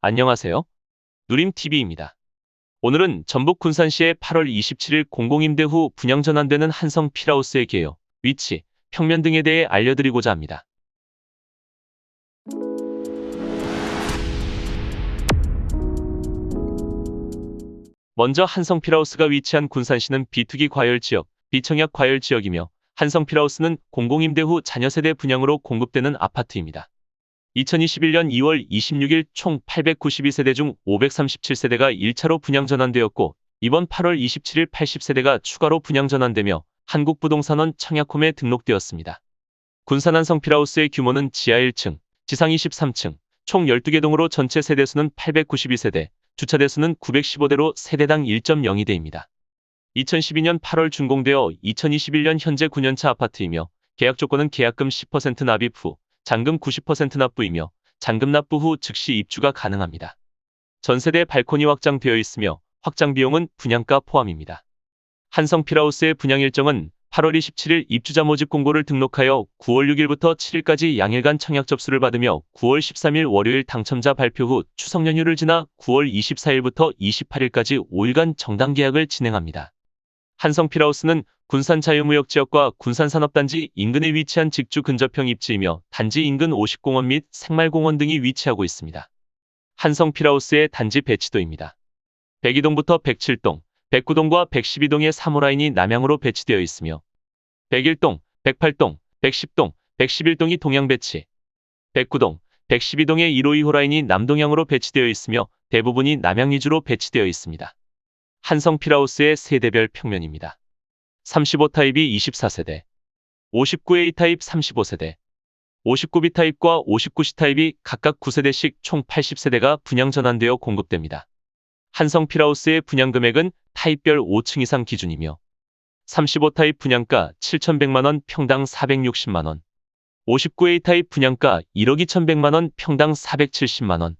안녕하세요. 누림TV입니다. 오늘은 전북 군산시의 8월 27일 공공임대 후 분양 전환되는 한성 필하우스의 개요, 위치, 평면 등에 대해 알려드리고자 합니다. 먼저 한성 필하우스가 위치한 군산시는 비투기 과열 지역, 비청약 과열 지역이며 한성 필하우스는 공공임대 후 자녀 세대 분양으로 공급되는 아파트입니다. 2021년 2월 26일 총 892세대 중 537세대가 1차로 분양 전환되었고 이번 8월 27일 80세대가 추가로 분양 전환되며 한국부동산원 청약홈에 등록되었습니다. 군산 한 성 필하우스의 규모는 지하 1층, 지상 23층, 총 12개 동으로 전체 세대수는 892세대, 주차 대수는 915대로 세대당 1.02대입니다. 2012년 8월 준공되어 2021년 현재 9년차 아파트이며 계약 조건은 계약금 10% 납입 후 잔금 90% 납부이며 잔금 납부 후 즉시 입주가 가능합니다. 전세대 발코니 확장되어 있으며 확장 비용은 분양가 포함입니다. 한성 필하우스의 분양 일정은 8월 27일 입주자 모집 공고를 등록하여 9월 6일부터 7일까지 양일간 청약 접수를 받으며 9월 13일 월요일 당첨자 발표 후 추석 연휴를 지나 9월 24일부터 28일까지 5일간 정당 계약을 진행합니다. 한성 필하우스는 군산 자유무역지역과 군산산업단지 인근에 위치한 직주 근접형 입지이며 단지 인근 50공원 및 생말공원 등이 위치하고 있습니다. 한성 필하우스의 단지 배치도입니다. 102동부터 107동, 109동과 112동의 3호라인이 남향으로 배치되어 있으며 101동, 108동, 110동, 111동이 동양 배치, 109동, 112동의 1호 2호 라인이 남동향으로 배치되어 있으며 대부분이 남향 위주로 배치되어 있습니다. 한성 필하우스의 세대별 평면입니다. 35타입이 24세대, 59A 타입 35세대, 59B 타입과 59C 타입이 각각 9세대씩 총 80세대가 분양 전환되어 공급됩니다. 한성 필하우스의 분양 금액은 타입별 5층 이상 기준이며 35 타입 분양가 7,100만원 평당 460만원, 59A 타입 분양가 1억 2,100만원 평당 470만원,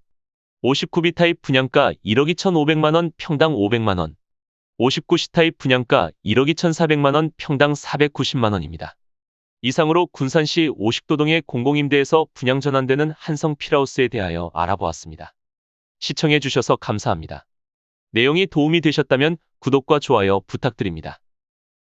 59B 타입 분양가 1억 2,500만원 평당 500만원, 59C 타입 분양가 1억 2,400만원 평당 490만원입니다. 이상으로 군산시 50도동의 공공임대에서 분양 전환되는 한성 필하우스에 대하여 알아보았습니다. 시청해 주셔서 감사합니다. 내용이 도움이 되셨다면 구독과 좋아요 부탁드립니다.